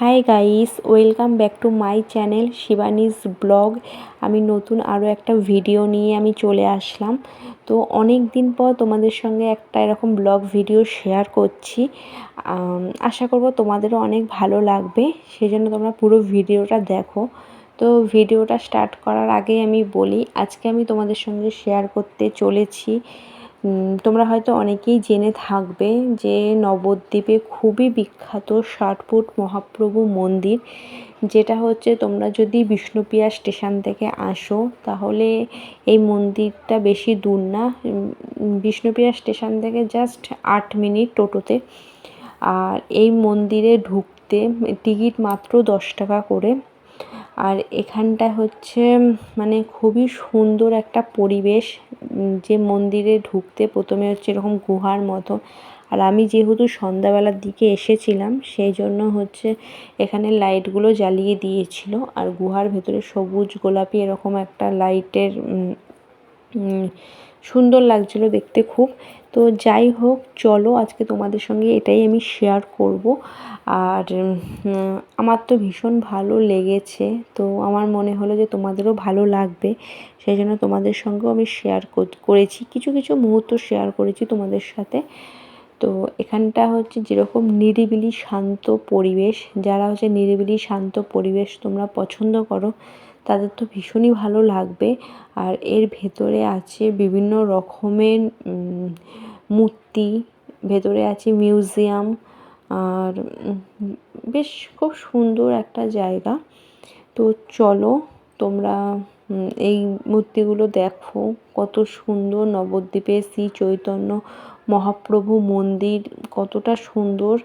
Hi guys welcome back to my channel Shivani's vlog আমি নতুন আরও একটা ভিডিও নিয়ে আমি চলে আসলাম। তো অনেক দিন পর তোমাদের সঙ্গে একটা এরকম ব্লগ ভিডিও শেয়ার করছি। আশা করব তোমাদেরও অনেক ভালো লাগবে। সেই জন্য তোমরা পুরো ভিডিওটা দেখো। তো ভিডিওটা স্টার্ট করার আগেই আমি বলি, আজকে আমি তোমাদের সঙ্গে শেয়ার করতে চলেছি। তোমরা হয়তো অনেকেই জেনে থাকবে যে নবদ্বীপে খুবই বিখ্যাত ষাট ফুট মহাপ্রভু মন্দির, যেটা হচ্ছে তোমরা যদি বিষ্ণুপ্রিয়া স্টেশন থেকে আসো, তাহলে এই মন্দিরটা বেশি দূর না। বিষ্ণুপ্রিয়া স্টেশন থেকে জাস্ট আট মিনিট টোটোতে। আর এই মন্দিরে ঢুকতে টিকিট মাত্র দশ টাকা করে। আর এখানটা হচ্ছে মানে খুবই সুন্দর একটা পরিবেশ। যে মন্দিরে ঢুকতে প্রথমে হচ্ছে এরকম গুহার মতো। আর আমি যেহেতু সন্ধ্যাবেলার দিকে এসেছিলাম সেই জন্য হচ্ছে এখানে লাইটগুলো জ্বালিয়ে দিয়েছিল। আর গুহার ভেতরে সবুজ গোলাপি এরকম একটা লাইটের সুন্দর লাগছিল দেখতে খুব। তো যাই হোক, চলো আজকে তোমাদের সঙ্গে এটাই আমি শেয়ার করব। আর আমার তো ভীষণ ভালো লেগেছে, তো আমার মনে হলো যে তোমাদেরও ভালো লাগবে, সেই জন্য তোমাদের সঙ্গেও আমি শেয়ার করেছি, কিছু কিছু মুহূর্ত শেয়ার করেছি তোমাদের সাথে। তো এখানটা হচ্ছে যেরকম নিরিবিলি শান্ত পরিবেশ, যারা হচ্ছে নিরিবিলি শান্ত পরিবেশ তোমরা পছন্দ করো তাদের তো ভীষণই ভালো লাগবে। আর এর ভেতরে আছে বিভিন্ন রকমের মূর্তি, ভেতরে আছে মিউজিয়াম, আর বেশ খুব সুন্দর একটা জায়গা। তো চলো তোমরা এই মূর্তিগুলো দেখো। কত সুন্দর নবদ্বীপে শ্রী চৈতন্য মহাপ্রভু মন্দির কতটা সুন্দর।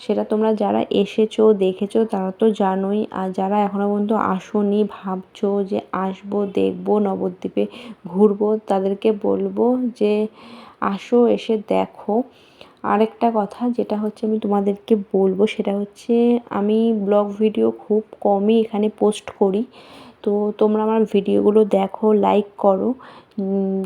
সেটা তোমরা যারা এসেছ, দেখেছ, তারা তো জানোই। আর যারা এখনও পর্যন্ত আসোনি, ভাবছ যে আসব, দেখব, নবদ্বীপে ঘুরবো, তাদেরকে বলব যে আসো, এসে দেখো। আরেকটা কথা যেটা হচ্ছে আমি তোমাদেরকে বলব, সেটা হচ্ছে আমি ব্লগ ভিডিও খুব কমই এখানে পোস্ট করি। তো তোমরা আমার ভিডিওগুলো দেখো লাইক করো।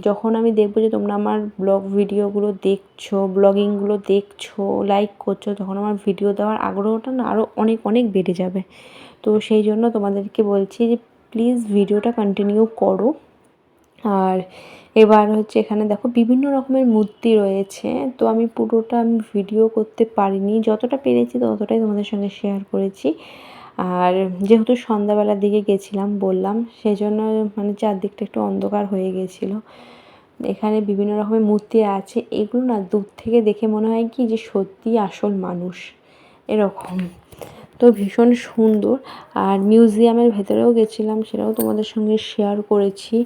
যখন আমি দেখব যে তোমরা আমার ব্লগ ভিডিওগুলো দেখছ ব্লগিংগুলো দেখছ লাইক করছ, তখন আমার ভিডিও দেওয়ার আগ্রহটা না আরও অনেক অনেক বেড়ে যাবে। তো সেই জন্য তোমাদেরকে বলছি যে প্লিজ ভিডিওটা কন্টিনিউ করো। আর এবার হচ্ছে এখানে দেখো বিভিন্ন রকমের মূর্তি রয়েছে। তো আমি পুরোটা আমি ভিডিও করতে পারিনি। যতটা পেরেছি ততটাই তোমাদের সঙ্গে শেয়ার করেছি। আর যেহেতু সন্ধ্যাবেলার দিকে গেছিলাম, বললাম সেই জন্য মানে চারদিকটা একটু অন্ধকার হয়ে গেছিল। এখানে বিভিন্ন রকমের মূর্তি আছে, এগুলো না দূর থেকে দেখে মনে হয় কি যে সত্যি আসল মানুষ, এরকম। তো ভীষণ সুন্দর, আর মিউজিয়ামের ভেতরেও গেছিলাম, সেটাও তোমাদের সঙ্গে শেয়ার করেছি।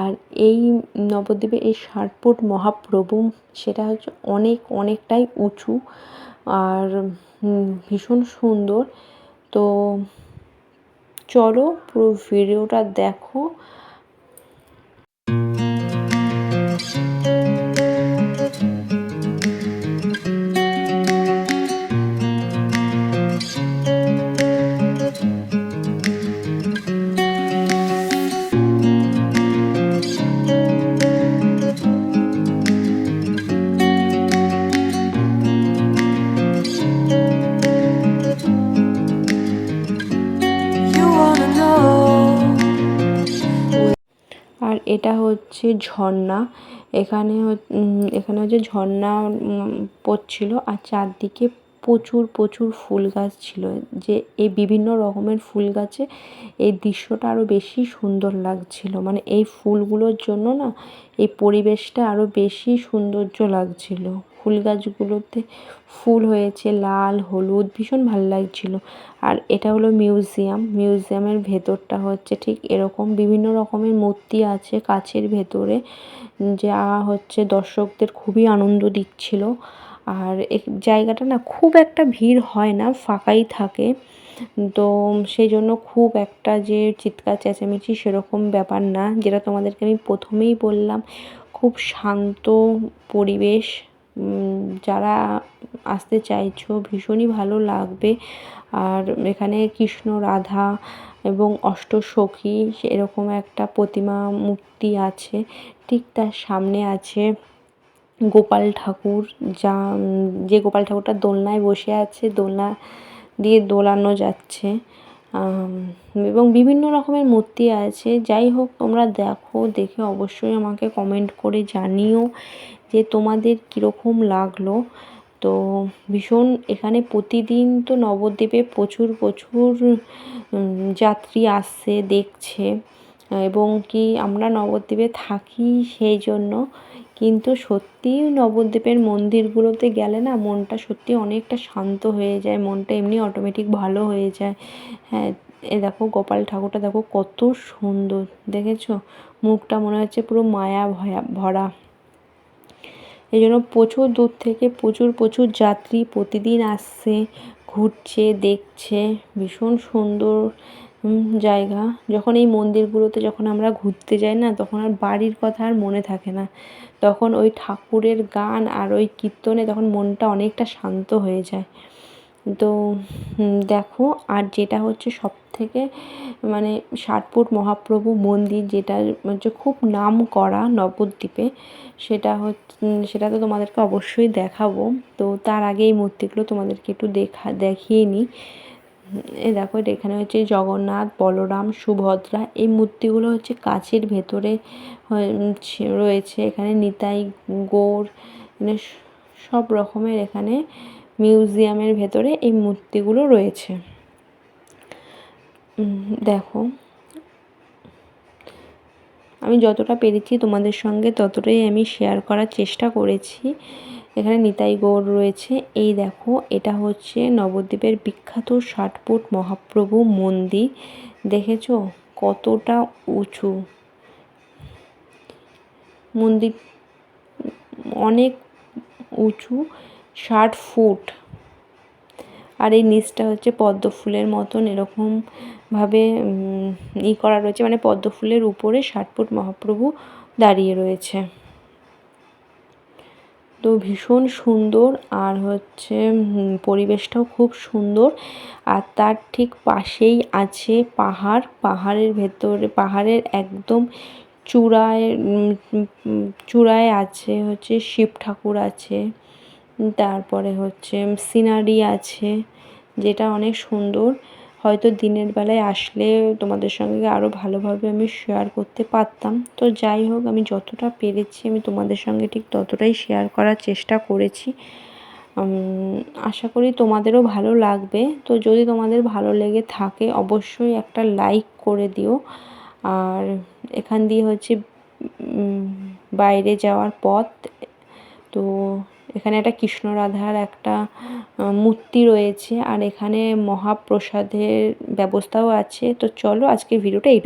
আর এই নবদ্বীপে এই ষাট ফুট মহাপ্রভু, সেটা হচ্ছে অনেক, অনেকটাই উঁচু, আর ভীষণ সুন্দর। তো চলো পুরো ভিডিওটা দেখো। এটা হচ্ছে ঝর্ণা। এখানে এখানে হচ্ছে ঝর্ণা পড়ছিল আর চারদিকে প্রচুর প্রচুর ফুল গাছ ছিল। যে এই বিভিন্ন রকমের ফুল গাছে এই দৃশ্যটা আরও বেশি সুন্দর লাগছিল। মানে এই ফুলগুলোর জন্য না, এই পরিবেশটা আরও বেশি সৌন্দর্য লাগছিল। ফুল গাছগুলোতে ফুল হয়েছে, লাল, হলুদ, ভীষণ ভালো লাগছিল। আর এটা হলো মিউজিয়াম। মিউজিয়ামের ভেতরটা হচ্ছে ঠিক এরকম। বিভিন্ন রকমের মূর্তি আছে কাছের ভেতরে, যা হচ্ছে দর্শকদের খুবই আনন্দ দিচ্ছিল। আর জায়গাটা না খুব একটা ভিড় হয় না, ফাঁকাই থাকে। তো সেই জন্য খুব একটা যে চিৎকার, চেঁচামেচি সেরকম ব্যাপার না, যেটা তোমাদেরকে আমি প্রথমেই বললাম। খুব শান্ত পরিবেশ যারা আসতে চাইছো, ভীষণই ভালো লাগবে। আর এখানে কৃষ্ণ, রাধা এবং অষ্টসখী এরকম একটা প্রতিমা মূর্তি আছে। ঠিক তার সামনে আছে গোপাল ঠাকুর, যা যে গোপাল ঠাকুরটা দোলনায় বসে আছে, দোলনা দিয়ে দোলানো যাচ্ছে। এবং বিভিন্ন রকমের মূর্তি আছে। যাই হোক, তোমরা দেখো, দেখে অবশ্যই আমাকে কমেন্ট করে জানিও যে তোমাদের কীরকম লাগল। তো ভীষণ, এখানে প্রতিদিন তো নবদ্বীপে প্রচুর প্রচুর যাত্রী আসছে, দেখছে। এবং কি আমরা নবদ্বীপে থাকি সেই জন্য কিন্তু সত্যিই নবদ্বীপের মন্দিরগুলোতে গেলে না মনটা সত্যি অনেকটা শান্ত হয়ে যায়, মনটা এমনি অটোমেটিক ভালো হয়ে যায়। হ্যাঁ এ দেখো গোপাল ঠাকুরটা দেখো কত সুন্দর, দেখেছ? মুখটা মনে হচ্ছে পুরো মায়া ভয়া, ভরা। এই জন্য প্রচুর দূর থেকে প্রচুর প্রচুর যাত্রী প্রতিদিন আসছে, ঘুরছে, দেখছে, ভীষণ সুন্দর। জায়গা, যখন এই মন্দিরগুলোতে যখন আমরা ঘুরতে যাই না, তখন আর বাড়ির কথা আর মনে থাকে না। তখন ওই ঠাকুরের গান আর ওই কীর্তনে তখন মনটা অনেকটা শান্ত হয়ে যায়। তো দেখো, আর যেটা হচ্ছে সব থেকে মানে ষাটপুর মহাপ্রভু মন্দির, যেটা হচ্ছে খুব নাম করা নবদ্বীপে, সেটা হচ্ছে সেটা তো তোমাদেরকে অবশ্যই দেখাবো। তো তার আগে এই মূর্তিগুলো তোমাদেরকে একটু দেখা, দেখিয়ে নিই। এই দেখো, এটা এখানে হচ্ছে জগন্নাথ, বলরাম, সুভদ্রা, এই মূর্তিগুলো হচ্ছে কাচের ভেতরে রয়েছে। এখানে নিতাই গৌর মানে সব রকমের এখানে মিউজিয়ামের ভেতরে এই মূর্তিগুলো রয়েছে। দেখো, আমি যতটা পেরেছি তোমাদের সঙ্গে ততটাই আমি শেয়ার করার চেষ্টা করেছি। এখানে নিতাই গৌর রয়েছে। এই দেখো, এটা হচ্ছে নবদ্বীপের বিখ্যাত ষাট ফুট মহাপ্রভু মন্দির। দেখেছ? কতটা উঁচু। মন্দির অনেক উঁচু, ষাট ফুট। আর এই নিচটা হচ্ছে পদ্ম ফুলের মতন এরকমভাবে ই করা রয়েছে। মানে পদ্ম ফুলের উপরে ষাট ফুট মহাপ্রভু দাঁড়িয়ে রয়েছে। তো ভীষণ সুন্দর আর হচ্ছে পরিবেশটাও খুব সুন্দর। আর তার ঠিক পাশেই আছে পাহাড়। পাহাড়ের ভেতরে, পাহাড়ের একদম চূড়ায় চূড়ায় আছে হচ্ছে শিব ঠাকুর আছে। তারপরে হচ্ছে সিনারি আছে, যেটা অনেক সুন্দর। হয়তো দিনের বেলায় আসলে তোমাদের সঙ্গে আরও ভালোভাবে আমি শেয়ার করতে পারতাম। তো যাই হোক, আমি যতটা পেরেছি আমি তোমাদের সঙ্গে ঠিক ততটাই শেয়ার করার চেষ্টা করেছি। আশা করি তোমাদেরও ভালো লাগবে। তো যদি তোমাদের ভালো লেগে থাকে, অবশ্যই একটা লাইক করে দিও। আর এখান দিয়ে হচ্ছে বাইরে যাওয়ার পথ। তো এখানে একটা কৃষ্ণ রাধার একটা মূর্তি রয়েছে আর এখানে মহাপ্রসাদের ব্যবস্থাও আছে। তো চলো আজকে ভিডিওটা এই